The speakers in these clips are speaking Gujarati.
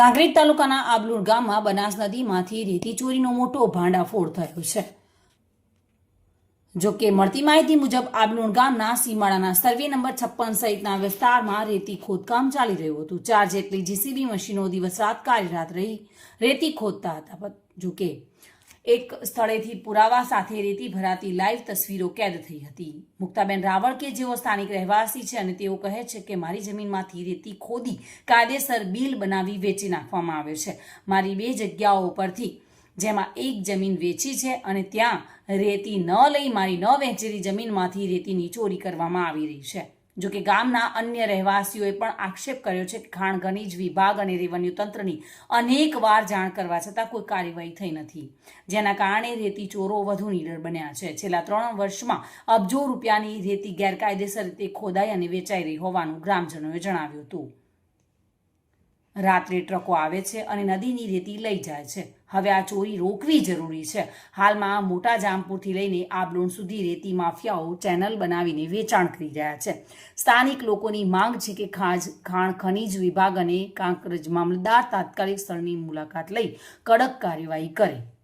કાંકરેજ તાલુકાના આબલુર ગામમાં બનાસ નદીમાંથી રેતી ચોરીનો મોટો ભાંડાફોડ થયો છે. જો કે મળતી માહિતી મુજબ આબલુણ ગામના સીમાડાના સર્વે નંબર છપ્પન સહિતના વિસ્તારમાં રેતી ખોદકામ ચાલી રહ્યું હતું. ચાર જેટલી જીસીબી મશીનો દિવસ રાત કાર્યરત રહી રેતી ખોદતા હતા. પણ જો કે એક સ્થળેથી પુરાવા સાથે રેતી ભરાતી લાઈવ તસવીરો કેદ થઈ હતી. મુક્તાબેન રાવળ કે જેઓ સ્થાનિક રહેવાસી છે અને તેઓ કહે છે કે મારી જમીનમાંથી રેતી ખોદી કાયદેસર બિલ બનાવી વેચી નાખવામાં આવે છે. મારી બે જગ્યાઓ પરથી જેમાં એક જમીન વેચી છે અને ત્યાં રેતી ન લઈ મારી ન વહેંચેલી જમીનમાંથી રેતીની ચોરી કરવામાં આવી રહી છે. જો કે ગામના અન્ય રહેવાસીઓએ પણ આક્ષેપ કર્યો છે કે ખાણ ખનીજ વિભાગ અને રેવન્યુ તંત્રની અનેક વાર જાણ કરવા છતાં કોઈ કાર્યવાહી થઈ નથી. જેના કારણે રેતી ચોરો વધુ નીડર બન્યા છે. છેલ્લા ત્રણ વર્ષમાં અબજો રૂપિયાની રેતી ગેરકાયદેસર રીતે ખોદાઈ અને વેચાઈ રહી હોવાનું ગ્રામજનોએ જણાવ્યું હતું. રાત્રે ટ્રકો આવે છે અને નદીની રેતી લઈ જાય છે. હવે આ ચોરી રોકવી જરૂરી છે. હાલમાં મોટા જામપુરથી લઈને આબલોણ સુધી રેતી માફિયાઓ ચેનલ બનાવીને વેચાણ કરી રહ્યા છે. સ્થાનિક લોકોની માંગ છે કે ખાજ, ખાણ, ખનીજ વિભાગ અને કાંકરજ મામલતદાર તાત્કાલિક સ્થળની મુલાકાત લઈ કડક કાર્યવાહી કરે.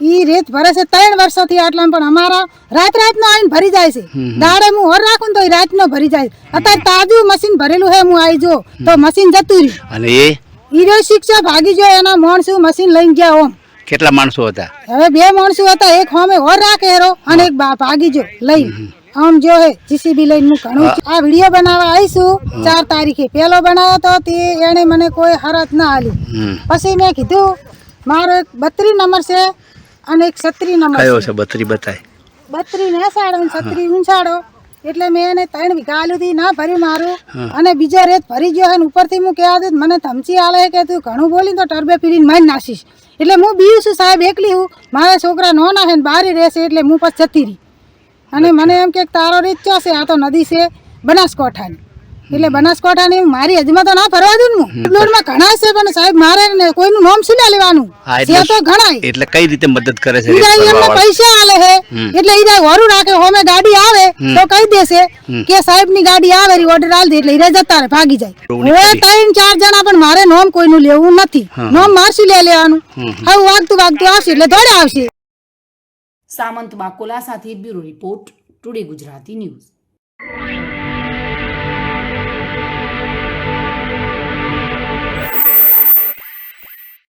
ઈ રેત ભરે છે ત્રણ વર્ષોથી આટલા પણ અમારા રાત રાતનો આવીને ભરી જાય છે. દાડે હું ઓર રાખું ને તો રાતનો ભરી જાય. અત્યારે તાજું મશીન ભરેલું હે હું આવી જો તો મશીન જતું રહ્યું. અને એ? ઈરો શિક્ષા ભાગી ગયો એના માણસો મશીન લઈને ગયા ઓમ. કેટલા માણસો હતા? હવે બે માણસો હતા એક હોમે ઓર રાખે હેરો અને એક ભાગી જો લઈ આમ જો હે જીસીબી લઈને હું ઘણું આ વીડિયો બનાવવા આવીશું. ચાર તારીખે પેલો બનાવ્યો તો તે એને મને કોઈ હરત ના આલી. પછી મેં કીધું મારો એક બત્રી નંબર છે અને એક છત્રી નંબર કયો છે? બત્રી બતાય. બત્રી ને સાડો ને છત્રી ઊંચાડો. એટલે મેં એને ત્રણ વીઘા આલું ના ભર્યું મારું. અને બીજો રેત ભરી ગયો અને ઉપરથી હું કહેવા દઉં મને ધમચી આલે કે તું ઘણું બોલી તો ટર્બે પીડીને મારી નાખીશ. એટલે હું બીજું છું સાહેબ એકલી હું. મારા છોકરા નોના નાખે ને બારી રહેશે એટલે હું પછી જતી રહી. અને મને એમ કે તારો રીત ચો છે? આ તો નદી છે. બનાસકાંઠાની. એટલે બનાસકાંઠાની મારી હજમાં તો ના ફરવા દઉં હું. લોડમાં ઘણા છે પણ સાહેબ મારે ને કોઈનું નામ શું લેવાનું? ત્યાં છે તો ઘણા એટલે કઈ રીતે મદદ કરે છે એમને પૈસા આલે હે એટલે ઈરા હોરું રાખે હોમે ગાડી આવે તો કહી દેશે કે સાહેબની ગાડી આવે રી ઓર્ડર આલ દે એટલે ઈરા જતા રે ભાગી જાય. હવે ત્રણ ચાર જણા પણ મારે નોમ કોઈનું લેવું નથી. નોમ મારસી લે લેવાનું? હવે વાગતું વાગતું આવશે એટલે દોડે આવશે. સામંત બાકોલા સાથે bureau report today Gujarati news.